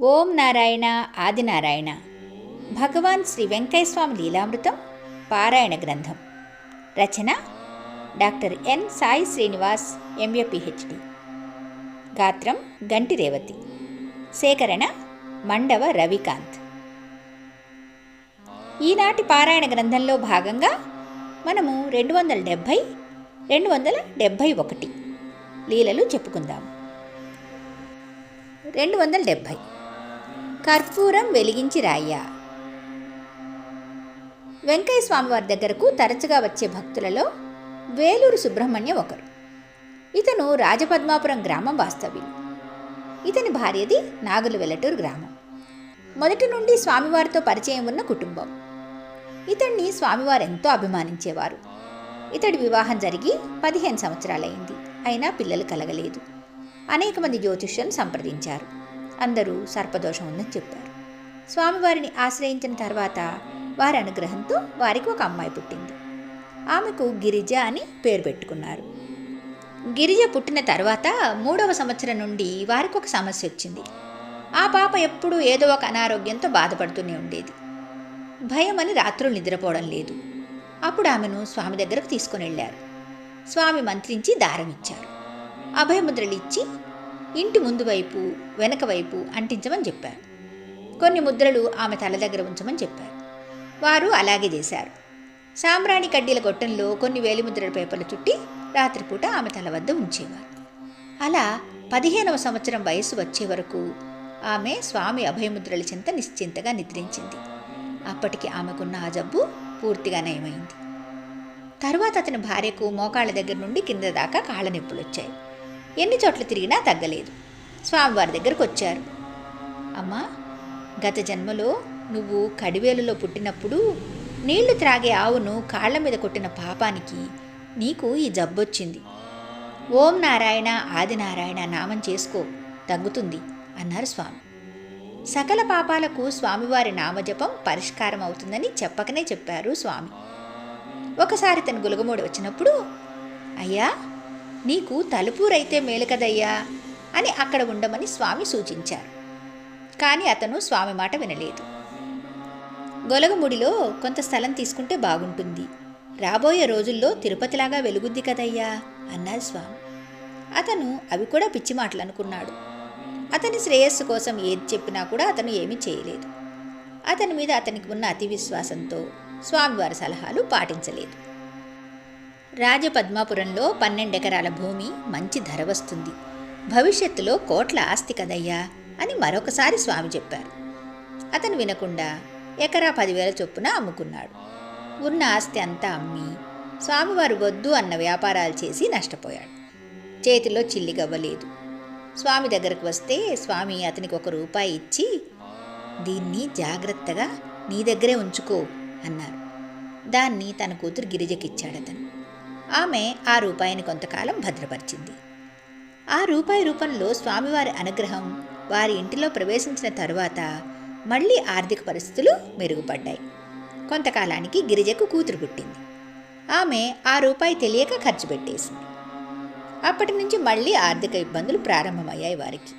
ఓం నారాయణ ఆదినారాయణ. భగవాన్ శ్రీ వెంకటేశ్వామి లీలామృతం పారాయణ గ్రంథం. రచన doctor N Sai Srinivas MA PhD. గాత్రం గంటి రేవతి. సేకరణ మండవ రవికాంత్. ఈనాటి పారాయణ గ్రంథంలో భాగంగా మనము రెండు వందల డెబ్భై రెండు వందల డెబ్భై ఒకటి లీలలు చెప్పుకుందాం. రెండు వందల డెబ్భై. కర్పూరం వెలిగించి రాయ్యా. వెంకయ్య స్వామివారి దగ్గరకు తరచుగా వచ్చే భక్తులలో వేలూరు సుబ్రహ్మణ్యం ఒకరు. ఇతను రాజపద్మాపురం గ్రామం వాస్తవ్యులు. ఇతని భార్యది నాగులు వెల్లటూరు గ్రామం. మొదటి నుండి స్వామివారితో పరిచయం ఉన్న కుటుంబం. ఇతన్ని స్వామివారు ఎంతో అభిమానించేవారు. ఇతడి వివాహం జరిగి పదిహేను సంవత్సరాలైంది. అయినా పిల్లలు కలగలేదు. అనేక మంది జ్యోతిష్యులను సంప్రదించారు. అందరూ సర్పదోషం ఉందని చెప్పారు స్వామివారిని ఆశ్రయించిన తర్వాత వారి అనుగ్రహంతో వారికి ఒక అమ్మాయి పుట్టింది. ఆమెకు గిరిజ అని పేరు పెట్టుకున్నారు. గిరిజ పుట్టిన తర్వాత మూడవ సంవత్సరం నుండి వారికి ఒక సమస్య వచ్చింది. ఆ పాప ఎప్పుడూ ఏదో ఒక అనారోగ్యంతో బాధపడుతూనే ఉండేది. భయం అని రాత్రులు నిద్రపోవడం లేదు. అప్పుడు ఆమెను స్వామి దగ్గరకు తీసుకుని వెళ్ళారు. స్వామి మంత్రించి దారం ఇచ్చారు అభయముద్రలు ఇచ్చి ఇంటి ముందు వైపు వెనక వైపు అంటించమని చెప్పారు. కొన్ని ముద్రలు ఆమె తల దగ్గర ఉంచమని చెప్పారు. వారు అలాగే చేశారు. సాంబ్రాణి కడ్డీల గొట్టంలో కొన్ని వేలిముద్రల పేపర్లు చుట్టి రాత్రిపూట ఆమె తల వద్ద ఉంచేవారు. అలా పదిహేనవ సంవత్సరం వయస్సు వచ్చే వరకు ఆమె స్వామి అభయముద్రల చింత నిశ్చింతగా నిద్రించింది. అప్పటికి ఆమెకున్న ఆ జబ్బు పూర్తిగా నయమైంది. తరువాత అతని భార్యకు మోకాళ్ళ దగ్గర నుండి కింద దాకా కాళ్ళ నొప్పులు వచ్చాయి ఎన్ని చోట్ల తిరిగినా తగ్గలేదు. స్వామివారి దగ్గరకు వచ్చారు అమ్మా గత జన్మలో నువ్వు కడివేలులో పుట్టినప్పుడు నీళ్ళు త్రాగే ఆవును కాళ్ళ మీద కొట్టిన పాపానికి నీకు ఈ జబ్బొచ్చింది. ఓం నారాయణ ఆదినారాయణ నామం చేసుకో తగ్గుతుంది అన్నారు స్వామి. సకల పాపాలకు స్వామివారి నామజపం పరిష్కారం అవుతుందని చెప్పకనే చెప్పారు స్వామి. ఒకసారి తన గులగమూడి వచ్చినప్పుడు అయ్యా నీకు తలుపూరైతే మేలు కదయ్యా అని అక్కడ ఉండమని స్వామి సూచించారు. కానీ అతను స్వామి మాట వినలేదు. గొలగముడిలో కొంత స్థలం తీసుకుంటే బాగుంటుంది. రాబోయే రోజుల్లో తిరుపతిలాగా వెలుగుద్ది కదయ్యా అన్నారు స్వామి. అతను అవి కూడా పిచ్చి మాటలు అనుకున్నాడు. అతని శ్రేయస్సు కోసం ఏది చెప్పినా కూడా అతను ఏమీ చేయలేదు. అతని మీద అతనికి ఉన్న అతి విశ్వాసంతో స్వామివారి సలహాలు పాటించలేదు. రాజపద్మాపురంలో పన్నెండెకరాల భూమి మంచి ధర వస్తుంది. భవిష్యత్తులో కోట్ల ఆస్తి కదయ్యా అని మరొకసారి స్వామి చెప్పారు. అతను వినకుండా ఎకరా పదివేల చొప్పున అమ్ముకున్నాడు. ఉన్న ఆస్తి అంతా అమ్మి స్వామివారు వద్దు అన్న వ్యాపారాలు చేసి నష్టపోయాడు. చేతిలో చిల్లిగవ్వలేదు స్వామి దగ్గరకు వస్తే స్వామి అతనికి ఒక రూపాయి ఇచ్చి దీన్ని జాగ్రత్తగా నీ దగ్గరే ఉంచుకో అన్నారు. దాన్ని తన కూతురు గిరిజకిచ్చాడు అతను ఆమె ఆ రూపాయిని కొంతకాలం భద్రపరిచింది. ఆ రూపాయి రూపంలో స్వామివారి అనుగ్రహం వారి ఇంటిలో ప్రవేశించిన తరువాత మళ్ళీ ఆర్థిక పరిస్థితులు మెరుగుపడ్డాయి. కొంతకాలానికి గిరిజకు కూతురు పుట్టింది. ఆమె ఆ రూపాయి తెలియక ఖర్చు పెట్టేసింది. అప్పటి నుంచి మళ్ళీ ఆర్థిక ఇబ్బందులు ప్రారంభమయ్యాయి వారికి.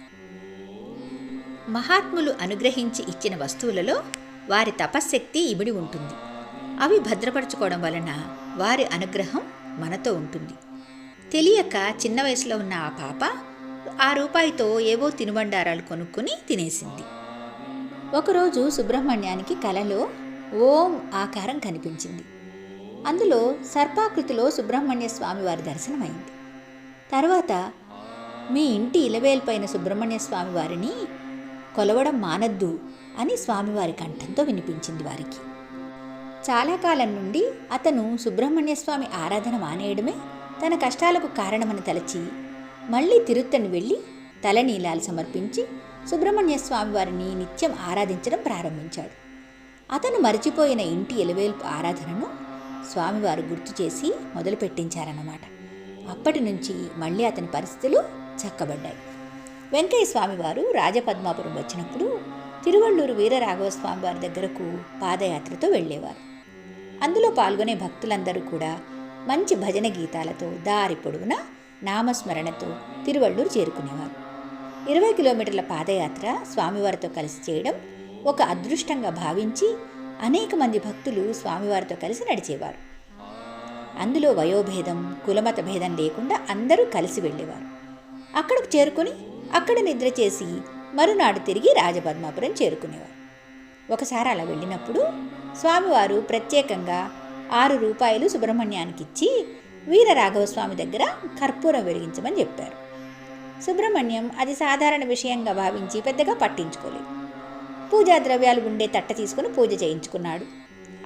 మహాత్ములు అనుగ్రహించి ఇచ్చిన వస్తువులలో వారి తపశ్శక్తి ఇమిడి ఉంటుంది. అవి భద్రపరచుకోవడం వలన వారి అనుగ్రహం మనతో ఉంటుంది. తెలియక చిన్న వయసులో ఉన్న ఆ పాప ఆ రూపాయితో ఏవో తినుబండారాలు కొనుక్కొని తినేసింది. ఒకరోజు సుబ్రహ్మణ్యానికి కలలో ఓం ఆకారం కనిపించింది. అందులో సర్పాకృతిలో సుబ్రహ్మణ్య స్వామి వారి దర్శనమైంది. తర్వాత మీ ఇంటి ఇలవేల్పైన సుబ్రహ్మణ్య స్వామి వారిని కొలవడం మానద్దు అని స్వామివారి కంఠంతో వినిపించింది వారికి. చాలా కాలం నుండి అతను సుబ్రహ్మణ్య స్వామి ఆరాధన మానేయడమే తన కష్టాలకు కారణమని తలచి మళ్ళీ తిరుత్తని వెళ్ళి తలనీలాలు సమర్పించి సుబ్రహ్మణ్య స్వామి వారిని నిత్యం ఆరాధించడం ప్రారంభించాడు. అతను మరిచిపోయిన ఇంటి ఎలవేల్పు ఆరాధనను స్వామివారు గుర్తు చేసి మొదలుపెట్టించారన్నమాట అప్పటి నుంచి మళ్ళీ అతని పరిస్థితులు చక్కబడ్డాయి. వెంకయ్య స్వామివారు రాజపద్మాపురం వచ్చినప్పుడు తిరువళ్ళూరు వీరరాఘవస్వామి వారి దగ్గరకు పాదయాత్రతో వెళ్ళేవారు. అందులో పాల్గొనే భక్తులందరూ కూడా మంచి భజన గీతాలతో దారి పొడవునా నామస్మరణతో తిరువళ్ళూరు చేరుకునేవారు. ఇరవై కిలోమీటర్ల పాదయాత్ర స్వామివారితో కలిసి చేయడం ఒక అదృష్టంగా భావించి అనేక మంది భక్తులు స్వామివారితో కలిసి నడిచేవారు. అందులో వయోభేదం కులమత భేదం లేకుండా అందరూ కలిసి వెళ్ళేవారు. అక్కడకు చేరుకొని అక్కడ నిద్ర చేసి మరునాడు తిరిగి రాజపద్మాపురం చేరుకునేవారు. ఒకసారి అలా వెళ్ళినప్పుడు స్వామివారు ప్రత్యేకంగా ఆరు రూపాయలు సుబ్రహ్మణ్యానికి ఇచ్చి వీరరాఘవస్వామి దగ్గర కర్పూరం వెలిగించమని చెప్పారు. సుబ్రహ్మణ్యం అది సాధారణ విషయంగా భావించి పెద్దగా పట్టించుకోలేదు. పూజా ద్రవ్యాలు ఉండే తట్ట తీసుకుని పూజ చేయించుకున్నాడు.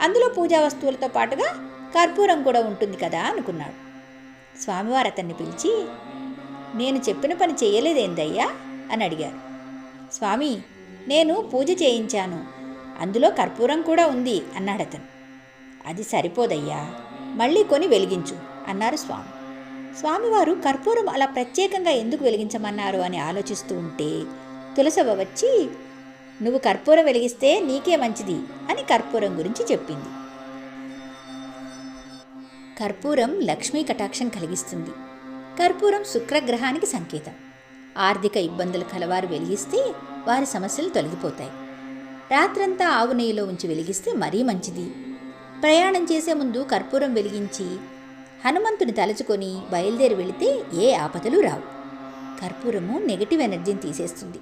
అందులో పూజా వస్తువులతో పాటుగా కర్పూరం కూడా ఉంటుంది కదా అనుకున్నాడు. స్వామివారు అతన్ని పిలిచి నేను చెప్పిన పని చేయలేదేందయ్యా? అని అడిగారు. స్వామి నేను పూజ చేయించాను. అందులో కర్పూరం కూడా ఉంది అన్నాడు అతను అది సరిపోదయ్యా మళ్ళీ కొని వెలిగించు అన్నారు స్వామి. స్వామివారు కర్పూరం అలా ప్రత్యేకంగా ఎందుకు వెలిగించమన్నారు అని ఆలోచిస్తూ ఉంటే తులసవ వచ్చి నువ్వు కర్పూరం వెలిగిస్తే నీకే మంచిది అని కర్పూరం గురించి చెప్పింది. కర్పూరం లక్ష్మీ కటాక్షం కలిగిస్తుంది. కర్పూరం శుక్రగ్రహానికి సంకేతం. ఆర్థిక ఇబ్బందులు కలవారు వెలిగిస్తే వారి సమస్యలు తొలగిపోతాయి. రాత్రంతా ఆవు నెయ్యిలో ఉంచి వెలిగిస్తే మరీ మంచిది. ప్రయాణం చేసే ముందు కర్పూరం వెలిగించి హనుమంతుని తలుచుకొని బయలుదేరి వెళితే ఏ ఆపదలు రావు. కర్పూరము నెగటివ్ ఎనర్జీని తీసేస్తుంది.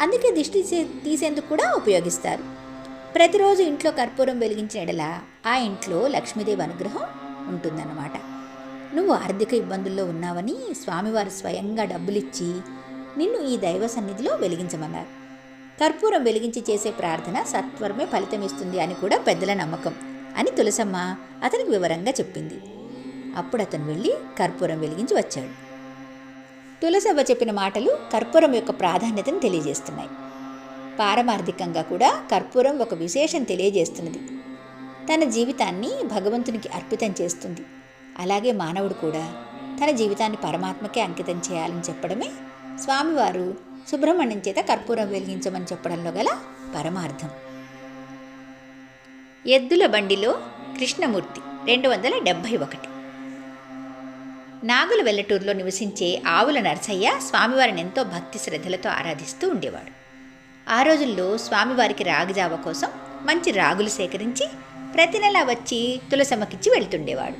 అందుకే దిష్టి తీసేందుకు కూడా ఉపయోగిస్తారు. ప్రతిరోజు ఇంట్లో కర్పూరం వెలిగించిన ఎడల ఆ ఇంట్లో లక్ష్మీదేవి అనుగ్రహం ఉంటుందన్నమాట. నువ్వు ఆర్థిక ఇబ్బందుల్లో ఉన్నావని స్వామివారు స్వయంగా డబ్బులిచ్చి నిన్ను ఈ దైవ సన్నిధిలో వెలిగించమన్నారు. కర్పూరం వెలిగించి చేసే ప్రార్థన సత్వరమే ఫలితమిస్తుంది అని కూడా పెద్దల నమ్మకం అని తులసమ్మ అతనికి వివరంగా చెప్పింది. అప్పుడు అతను వెళ్ళి కర్పూరం వెలిగించి వచ్చాడు. తులసవ్వ చెప్పిన మాటలు కర్పూరం యొక్క ప్రాధాన్యతను తెలియజేస్తున్నాయి. పారమార్థికంగా కూడా కర్పూరం ఒక విశేషం తెలియజేస్తున్నది. తన జీవితాన్ని భగవంతునికి అర్పితం చేస్తుంది. అలాగే మానవుడు కూడా తన జీవితాన్ని పరమాత్మకే అంకితం చేయాలని చెప్పడమే స్వామివారు సుబ్రహ్మణ్యం చేత కర్పూరం వెలిగించమని చెప్పడంలో గల పరమార్థం. ఎద్దుల బండిలో కృష్ణమూర్తి రెండు వందల డెబ్భై ఒకటి. నాగుల వెల్లటూరులో నివసించే ఆవుల నరసయ్య స్వామివారిని ఎంతో భక్తి శ్రద్ధలతో ఆరాధిస్తూ ఉండేవాడు. ఆ రోజుల్లో స్వామివారికి రాగిజావ కోసం మంచి రాగులు సేకరించి ప్రతి నెల వచ్చి తులసమ్మకిచ్చి వెళ్తుండేవాడు.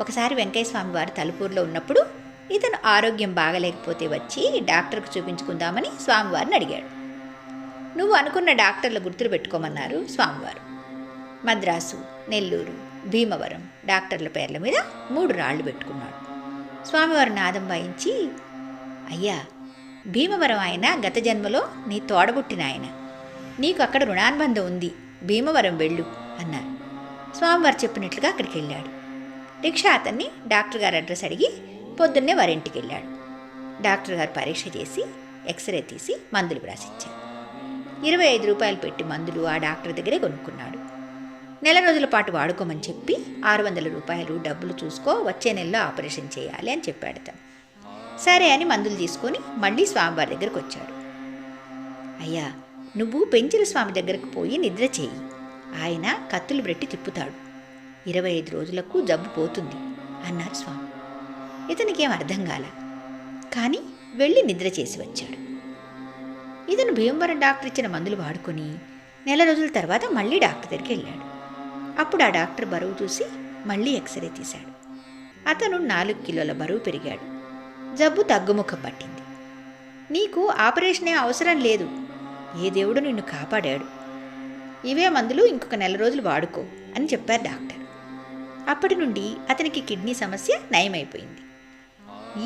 ఒకసారి వెంకయ్య స్వామివారు తలుపూర్లో తలుపూరులో ఉన్నప్పుడు ఇతను ఆరోగ్యం బాగలేకపోతే వచ్చి డాక్టర్కు చూపించుకుందామని స్వామివారిని అడిగాడు. నువ్వు అనుకున్న డాక్టర్ల గుర్తులు పెట్టుకోమన్నారు స్వామివారు. మద్రాసు నెల్లూరు భీమవరం డాక్టర్ల పేర్ల మీద మూడు రాళ్ళు పెట్టుకున్నాడు. స్వామివారు నాదం వాయించి అయ్యా భీమవరం ఆయన గత జన్మలో నీ తోడబుట్టిన ఆయన. నీకు అక్కడ రుణానుబంధం ఉంది. భీమవరం వెళ్ళు అన్నారు. స్వామివారు చెప్పినట్లుగా అక్కడికి వెళ్ళాడు. రిక్షా అతన్ని డాక్టర్ గారు అడ్రస్ అడిగి పొద్దున్నే వారింటికి వెళ్ళాడు డాక్టర్ గారు పరీక్ష చేసి ఎక్స్రే తీసి మందులు రాసిచ్చారు ఇరవై ఐదు రూపాయలు పెట్టి మందులు ఆ డాక్టర్ దగ్గరే కొనుక్కున్నాడు. నెల రోజుల పాటు వాడుకోమని చెప్పి ఆరు వందల రూపాయలు డబ్బులు చూసుకో వచ్చే నెలలో ఆపరేషన్ చేయాలి అని చెప్పాడు తను. సరే అని మందులు తీసుకొని మళ్ళీ స్వామివారి దగ్గరకు వచ్చాడు. అయ్యా నువ్వు పెంచిన స్వామి దగ్గరకు పోయి నిద్ర చేయి. ఆయన కత్తులు పెట్టి తిప్పుతాడు. ఇరవై ఐదు రోజులకు జబ్బు పోతుంది అన్నారు స్వామి. ఇతనికేం అర్థం కాల. కానీ వెళ్ళి నిద్ర చేసి వచ్చాడు. ఇతను భీమవరం డాక్టర్ ఇచ్చిన మందులు వాడుకొని నెల రోజుల తర్వాత మళ్ళీ డాక్టర్ దగ్గరికి వెళ్ళాడు. అప్పుడు ఆ డాక్టర్ బరువు చూసి మళ్ళీ ఎక్స్రే తీశాడు. అతను నాలుగు కిలోల బరువు పెరిగాడు. జబ్బు తగ్గుముఖం పట్టింది. నీకు ఆపరేషనే అవసరం లేదు. ఏ దేవుడు నిన్ను కాపాడాడు? ఇవే మందులు ఇంకొక నెల రోజులు వాడుకో అని చెప్పారు డాక్టర్. అప్పటి నుండి అతనికి కిడ్నీ సమస్య నయమైపోయింది.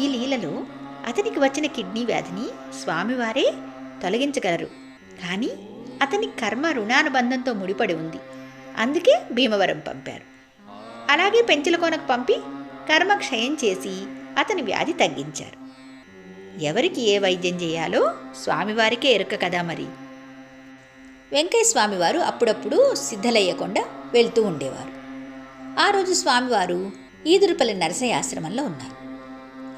ఈ లీలలో అతనికి వచ్చిన కిడ్నీ వ్యాధిని స్వామివారే తొలగించగలరు. కానీ అతని కర్మ రుణానుబంధంతో ముడిపడి ఉంది. అందుకే భీమవరం పంపారు. అలాగే పెంచలకోనకు పంపి కర్మ క్షయం చేసి అతని వ్యాధి తగ్గించారు. ఎవరికి ఏ వైద్యం చేయాలో స్వామివారికే ఎరుక కదా మరి. వెంకయ్య స్వామివారు అప్పుడప్పుడు సిద్ధలయ్యకుండా వెళ్తూ ఉండేవారు. ఆ రోజు స్వామివారు ఈదురుపల్లి నరసయ్య ఆశ్రమంలో ఉన్నారు.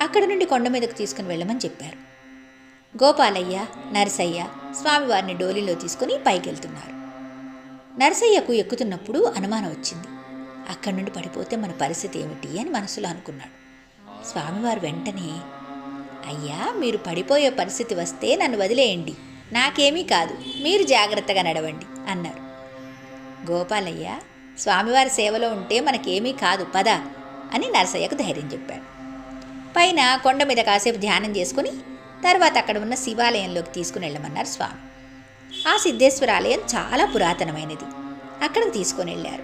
అక్కడి నుండి కొండ మీదకు తీసుకుని వెళ్ళమని చెప్పారు. గోపాలయ్య నరసయ్య స్వామివారిని డోలీలో తీసుకుని పైకెళ్తున్నారు. నరసయ్యకు ఎక్కుతున్నప్పుడు అనుమానం వచ్చింది. అక్కడి నుండి పడిపోతే మన పరిస్థితి ఏమిటి అని మనసులో అనుకున్నాడు. స్వామివారు వెంటనే అయ్యా మీరు పడిపోయే పరిస్థితి వస్తే నన్ను వదిలేయండి. నాకేమీ కాదు. మీరు జాగ్రత్తగా నడవండి అన్నారు. గోపాలయ్య స్వామివారి సేవలో ఉంటే మనకేమీ కాదు. పద అని నరసయ్యకు ధైర్యం చెప్పాడు. పైన కొండ మీద కాసేపు ధ్యానం చేసుకుని తర్వాత అక్కడ ఉన్న శివాలయంలోకి తీసుకుని వెళ్ళమన్నారు స్వామి. ఆ సిద్ధేశ్వర ఆలయం చాలా పురాతనమైనది. అక్కడికి తీసుకొని వెళ్ళారు.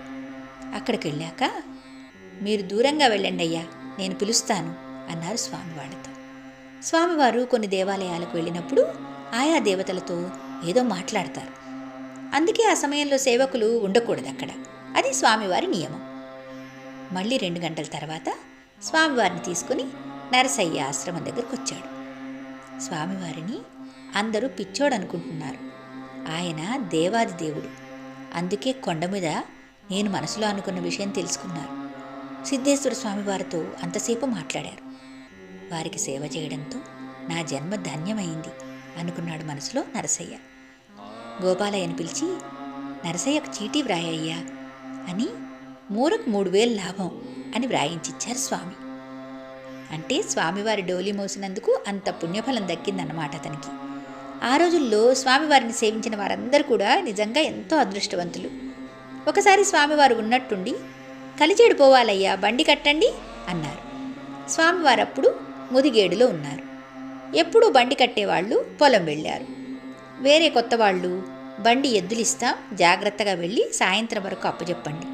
అక్కడికి వెళ్ళాక మీరు దూరంగా వెళ్ళండి అయ్యా నేను పిలుస్తాను అన్నారు స్వామి వాళ్ళతో. స్వామివారు కొన్ని దేవాలయాలకు వెళ్ళినప్పుడు ఆయా దేవతలతో ఏదో మాట్లాడతారు. అందుకే ఆ సమయంలో సేవకులు ఉండకూడదు అక్కడ. అది స్వామివారి నియమం. మళ్ళీ రెండు గంటల తర్వాత స్వామివారిని తీసుకుని నరసయ్య ఆశ్రమం దగ్గరకు వచ్చాడు స్వామివారిని అందరూ పిచ్చోడనుకుంటున్నారు. ఆయన దేవాది దేవుడు. అందుకే కొండ మీద నేను మనసులో అనుకున్న విషయం తెలుసుకున్నారు. సిద్ధేశ్వర స్వామివారితో అంతసేపు మాట్లాడారు. వారికి సేవ చేయడంతో నా జన్మ ధన్యమైంది అనుకున్నాడు మనసులో నరసయ్య. గోపాలయ్యను పిలిచి నరసయ్యకు చీటీ వ్రాయ్యా అని మూరకు మూడు వేలు లాభం అని వ్రాయించిచ్చారు స్వామి. అంటే స్వామివారి డోలి మోసినందుకు అంత పుణ్యఫలం దక్కిందన్నమాట అతనికి. ఆ రోజుల్లో స్వామివారిని సేవించిన వారందరూ కూడా నిజంగా ఎంతో అదృష్టవంతులు. ఒకసారి స్వామివారు ఉన్నట్టుండి కలిచేడు పోవాలయ్యా బండి కట్టండి అన్నారు. స్వామివారు అప్పుడు ముదిగేడులో ఉన్నారు. ఎప్పుడూ బండి కట్టేవాళ్ళు పొలం వెళ్ళారు. వేరే కొత్త వాళ్ళు బండి ఎద్దులిస్తాం జాగ్రత్తగా వెళ్ళి సాయంత్రం వరకు అప్పచెప్పండి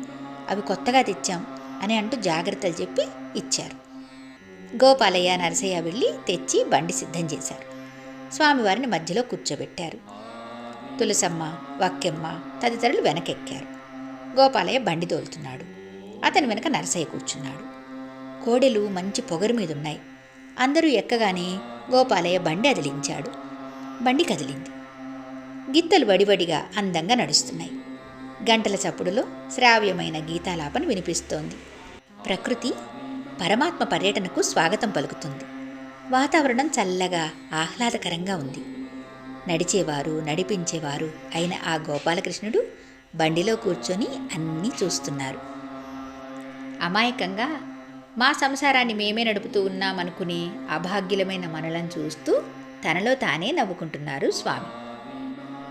అవి కొత్తగా తెచ్చాం అని అంటూ జాగ్రత్తలు చెప్పి ఇచ్చారు. గోపాలయ్య నరసయ్య వెళ్ళి తెచ్చి బండి సిద్ధం చేశారు. స్వామివారిని మధ్యలో కూర్చోబెట్టారు. తులసమ్మ వక్కెమ్మ తదితరులు వెనకెక్కారు. గోపాలయ్య బండి తోలుతున్నాడు. అతని వెనక నరసయ్య కూర్చున్నాడు. కోడెలు మంచి పొగరు మీదున్నాయి. అందరూ ఎక్కగానే గోపాలయ్య బండి అదిలించాడు. బండి కదిలింది. గిత్తలు వడివడిగా అందంగా నడుస్తున్నాయి. గంటల చప్పుడులో శ్రావ్యమైన గీతాలాపన వినిపిస్తోంది. ప్రకృతి పరమాత్మ పర్యటనకు స్వాగతం పలుకుతుంది. వాతావరణం చల్లగా ఆహ్లాదకరంగా ఉంది. నడిచేవారు నడిపించేవారు అయిన ఆ గోపాలకృష్ణుడు బండిలో కూర్చొని అన్నీ చూస్తున్నారు. అమాయకంగా మా సంసారాన్ని మేమే నడుపుతూ ఉన్నామనుకునే అభాగ్యులమైన మనలను చూస్తూ తనలో తానే నవ్వుకుంటున్నారు స్వామి.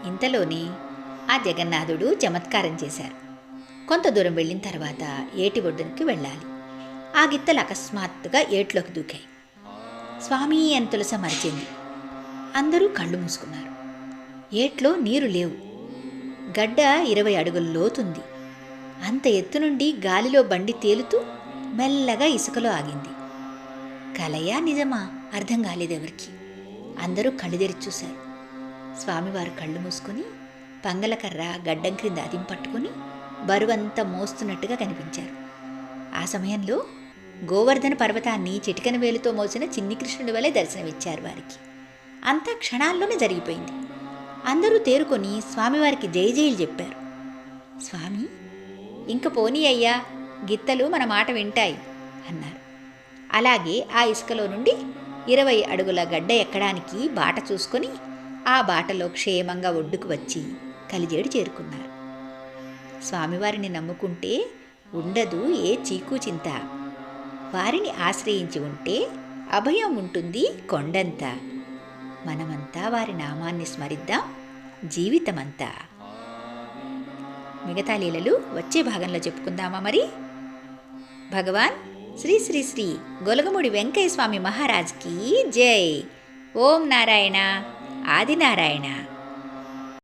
ఇంతలోనే ఆ జగన్నాథుడు చమత్కారం చేశారు. కొంత దూరం వెళ్ళిన తర్వాత ఏటి ఒడ్డునికి వెళ్ళాలి. ఆ గిత్తలు అకస్మాత్తుగా ఏట్లోకి దూకాయి. స్వామి అని తులస మరిచింది. అందరూ కళ్ళు మూసుకున్నారు. ఏట్లో నీరు లేవు. గడ్డ ఇరవై అడుగుల లోతుంది. అంత ఎత్తు నుండి గాలిలో బండి తేలుతూ మెల్లగా ఇసుకలో ఆగింది. కలయా నిజమా? అర్థం కాలేదెవరికి అందరూ కళ్ళు తెరిచి చూశారు. స్వామివారు కళ్ళు మూసుకొని పంగలకర్ర గడ్డం క్రింద అదిం పట్టుకుని బరువంతా మోస్తున్నట్టుగా కనిపించారు. ఆ సమయంలో గోవర్ధన పర్వతాన్ని చిటికన వేలుతో మోసిన చిన్ని కృష్ణుడి వలె దర్శనమిచ్చారు వారికి. అంతా క్షణాల్లోనే జరిగిపోయింది. అందరూ తేరుకొని స్వామివారికి జై జైలు చెప్పారు. స్వామి ఇంక పోనీ అయ్యా గిత్తలు మన మాట వింటాయి అన్నారు. అలాగే ఆ ఇసుకలో నుండి ఇరవై అడుగుల గడ్డ ఎక్కడానికి బాట చూసుకొని ఆ బాటలో క్షేమంగా ఒడ్డుకు వచ్చి కలిజేడు చేరుకున్నారు. స్వామివారిని నమ్ముకుంటే ఉండదు ఏ చీకు చింత వారిని ఆశ్రయించి ఉంటే అభయం ఉంటుంది కొండంతా. మనమంతా వారి నామాన్ని స్మరిద్దాం జీవితమంతా. మిగతా లీలలు వచ్చే భాగంలో చెప్పుకుందామా మరి? భగవాన్ శ్రీ శ్రీ శ్రీ గొలగముడి వెంకయ్య స్వామి మహారాజ్కి జై. ఓం నారాయణ. ఆదినారాయణ.